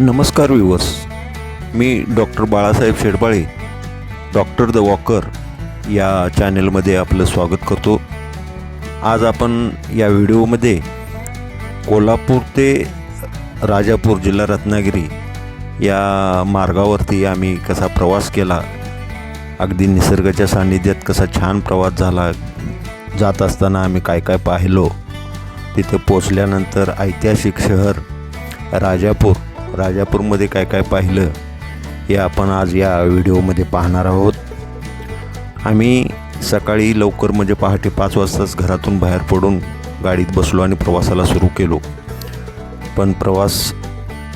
नमस्कार viewers me doctor Balasaheb Shedbale doctor the walker या चॅनेलमध्ये आपलं स्वागत करतो. आज आपण या व्हिडिओमध्ये कोल्हापूर ते राजापूर जिल्हा रत्नागिरी या मार्गावरती आम्ही कसा प्रवास केला अगदी निसर्गाच्या सान्निध्यात कसा छान प्रवास झाला जात असताना आम्ही काय काय पाहिलो तिथे पोचल्यानंतर ऐतिहासिक शहर राजापूर राजापूरमध्ये काय काय पाहिलं हे आपण आज या व्हिडिओमध्ये पाहणार आहोत. आम्ही सकाळी लवकर म्हणजे पहाटे पाच वाजताच घरातून बाहेर पडून गाडीत बसलो आणि प्रवासाला सुरू केलो. पण प्रवास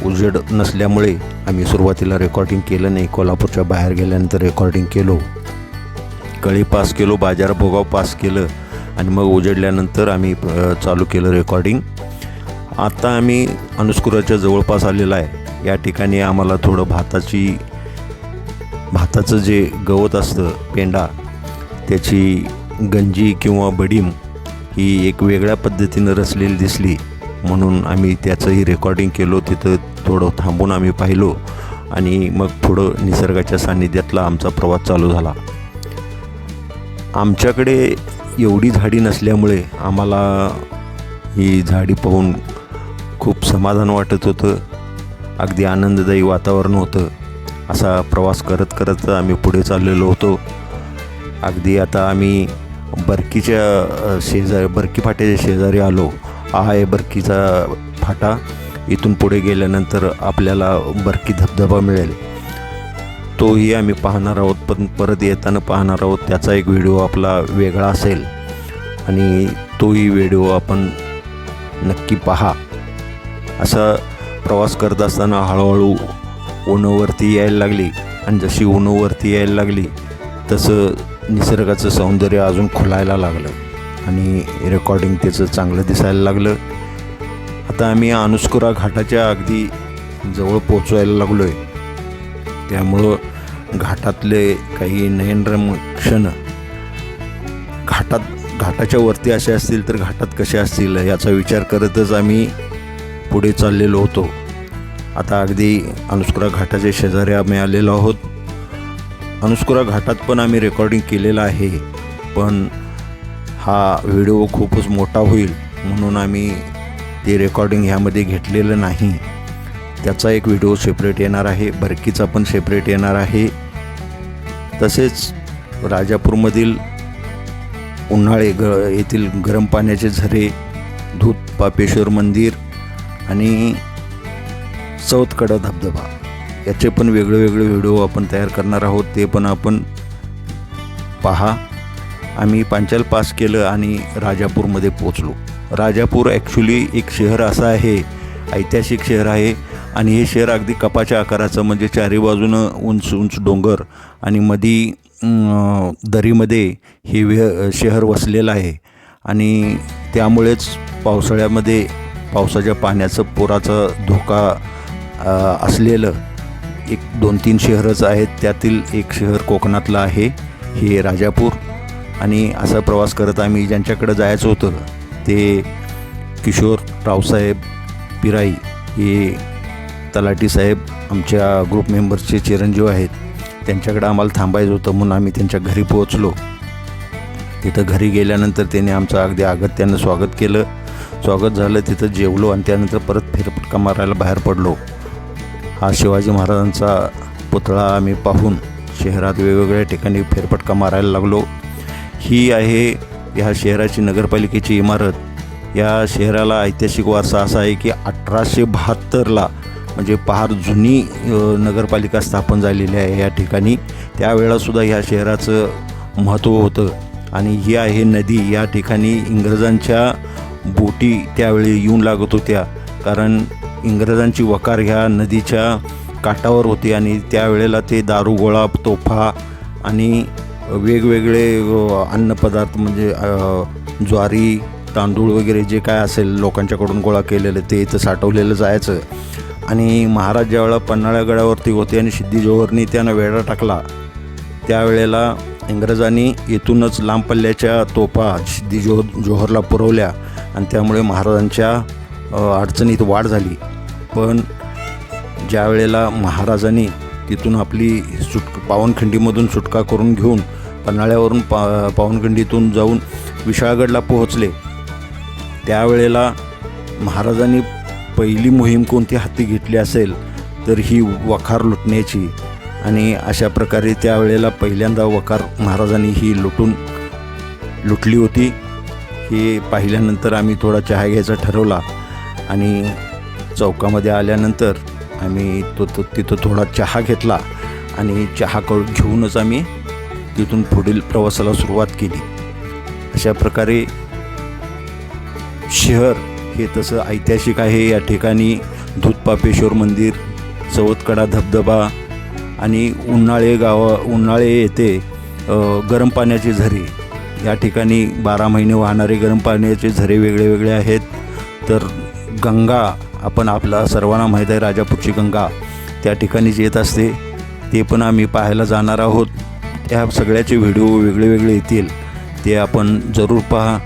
उजेड नसल्यामुळे आम्ही सुरुवातीला रेकॉर्डिंग केलं नाही. कोल्हापूरच्या बाहेर गेल्यानंतर रेकॉर्डिंग केलो. कळी पास केलो बाजार भोगाव पास केलं आणि मग उजेडल्यानंतर आम्ही चालू केलं रेकॉर्डिंग आता आम्ही अनुस्कुराच्या जवळपास आलेला आहे. या ठिकाणी आम्हाला थोडं भाताची भाताचं जे गवत असतं पेंडा त्याची गंजी किंवा बडीम ही एक वेगळ्या पद्धतीनं रचलेली दिसली. म्हणून आम्ही त्याचंही रेकॉर्डिंग केलो तिथं थोडं थांबून आम्ही पाहिलो आणि मग थोडं निसर्गाच्या सान्निध्यातला आमचा प्रवास चालू झाला. आमच्याकडे एवढी झाडी नसल्यामुळे आम्हाला ही झाडी पाहून खूप समाधान वाटत होतं. अगदी आनंददायी वातावरण होतं. असा प्रवास करत करत आम्ही पुढे चाललेलो होतो. अगदी आता आम्ही बरकीच्या अ, शेजारी बरकी फाट्याच्या शेजारी आलो. हा आहे बरकीचा फाटा. इथून पुढे गेल्यानंतर आपल्याला बरकी धबधबा मिळेल. तोही आम्ही पाहणार आहोत. पण परत येताना पाहणार आहोत. त्याचा एक व्हिडिओ आपला वेगळा असेल. आणि तोही व्हिडिओ आपण नक्की पहा. असा प्रवास करत असताना हळूहळू उन्हवरती यायला लागली. आणि जशी उन्हवरती यायला लागली तसं निसर्गाचं सौंदर्य अजून खुलायला लागलं. आणि रेकॉर्डिंग त्याचं चांगलं दिसायला लागलं. आता आम्ही अनुस्कुरा घाटाच्या अगदी जवळ पोचवायला लागलो आहे त्यामुळं घाटातले काही नयनरम क्षण घाटात घाटाच्या वरती असे असतील तर घाटात कसे असतील याचा विचार करतच आम्ही पुढे चाललेलो होतो. आता अगदी अनुस्कुरा घाटाच्या शेजारी आम्ही आलेलो आहोत. अनुस्कुरा घाटात पण आम्ही रेकॉर्डिंग केलेलं आहे. पण हा व्हिडिओ खूपच मोठा होईल म्हणून आम्ही ते रेकॉर्डिंग ह्यामध्ये घेतलेलं नाही. त्याचा एक व्हिडिओ सेपरेट येणार आहे. बरकीचा पण सेपरेट येणार आहे. तसेच राजापूरमधील उन्हाळे ग येथील गरम पाण्याचे झरे धूत पापेश्वर मंदिर आणि चौथकडा धबधबा. याचे पण वेगळे वेगळे व्हिडिओ आपण तयार करणार आहोत ते पण आपण पहा. आम्ही पांचाल पास केलं आणि राजापूरमध्ये पोचलो राजापूर ॲक्च्युली एक शहर असं आहे ऐतिहासिक शहर आहे. आणि हे शहर अगदी कपाच्या आकाराचं म्हणजे चारी बाजूनं उंच उंच डोंगर आणि मधी दरीमध्ये हे शहर वसलेलं आहे. आणि त्यामुळेच पावसाळ्यामध्ये पावसाच्या पाण्याचं पुराचा धोका असलेलं एक दोन तीन शहरच आहेत. त्यातील एक शहर कोकणातलं आहे हे राजापूर. आणि असा प्रवास करत आम्ही ज्यांच्याकडं जायचं होतं ते किशोर रावसाहेब पिराई हे तलाटी साहेब आमच्या ग्रुप मेंबर्सचे चिरंजीव आहेत. त्यांच्याकडं आम्हाला थांबायचं होतं म्हणून आम्ही त्यांच्या घरी पोहोचलो. तिथं घरी गेल्यानंतर त्याने आमचं अगदी अगत्यानं स्वागत केलं. स्वागत झालं. तिथं जेवलो आणि त्यानंतर परत फेरफटका मारायला बाहेर पडलो. हा शिवाजी महाराजांचा पुतळा आम्ही पाहून शहरात वेगवेगळ्या ठिकाणी फेरफटका मारायला लागलो. ही आहे ह्या शहराची नगरपालिकेची इमारत. या शहराला ऐतिहासिक वारसा असा आहे की अठराशे बहात्तरला म्हणजे फार जुनी नगरपालिका स्थापन झालेली आहे या ठिकाणी. त्यावेळासुद्धा ह्या शहराचं महत्त्व होतं. आणि ही आहे नदी. या ठिकाणी इंग्रजांच्या बोटी त्यावेळी येऊन लागत होत्या. कारण इंग्रजांची वकार ह्या नदीच्या काठावर होती आणि त्यावेळेला ते दारू गोळा तोफा आणि वेगवेगळे अन्नपदार्थ म्हणजे ज्वारी तांदूळ वगैरे जे काय असेल लोकांच्याकडून गोळा केलेलं ते इथं साठवलेलं जायचं. आणि महाराज ज्यावेळेला पन्हाळ्या गडावरती होते आणि सिद्धी जोहरनी त्यानं वेढा टाकला त्यावेळेला इंग्रजांनी येथूनच लांब पल्ल्याच्या तोफा सिद्धी जोहर जोहरला पुरवल्या. आणि त्यामुळे महाराजांच्या अडचणीत वाढ झाली. पण ज्या वेळेला महाराजांनी तिथून आपली सुट पावनखिंडीमधून सुटका करून घेऊन पन्हाळ्यावरून पा पावनखिंडीतून जाऊन विशाळगडला पोहोचले त्यावेळेला महाराजांनी पहिली मोहीम कोणती हाती घेतली असेल तर ही वखार लुटण्याची. आणि अशा प्रकारे त्यावेळेला पहिल्यांदा वखार महाराजांनी ही लुटून लुटली होती. हे पाहिल्यानंतर आम्ही थोडा चहा घ्यायचा ठरवला आणि चौकामध्ये आल्यानंतर आम्ही तो तो तिथं थोडा चहा घेतला आणि चहा क घेऊनच आम्ही तिथून पुढील प्रवासाला सुरुवात केली. अशा प्रकारे शहर हे तसं ऐतिहासिक आहे. या ठिकाणी दूधपापेश्वर मंदिर चवतकडा धबधबा आणि उन्हाळे गावा उन्हाळे येथे गरम पाण्याचे झरे या ठिकाणी बारा महिने वाहणारे गरम पाण्याचे झरे वेगळे वेगळे आहेत. तर गंगा आपण आपला सर्वांना माहीत आहे राजापूरची गंगा त्या ठिकाणीच येत असते. ते पण आम्ही पाहायला जाणार आहोत. त्या सगळ्याचे व्हिडिओ वेगळे वेगळे येतील ते आपण जरूर पहा.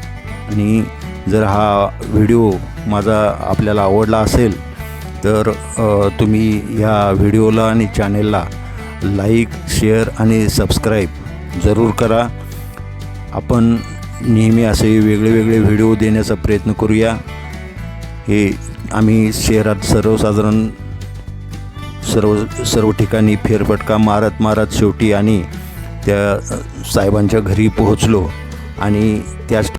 आणि जर हा व्हिडिओ माझा आपल्याला आवडला असेल तर तुम्ही ह्या व्हिडिओला आणि चॅनेलला लाईक शेअर आणि सबस्क्राईब जरूर करा. आपण नेहमी असे वेगळे वेगळे व्हिडिओ देण्याचा प्रयत्न करूया. हे आम्ही शहरात सर्वसाधारण सर्व सर्व ठिकाणी फेरफटका मारत मारत शेवटी आणि त्या साहेबांच्या घरी पोहोचलो आणि त्याच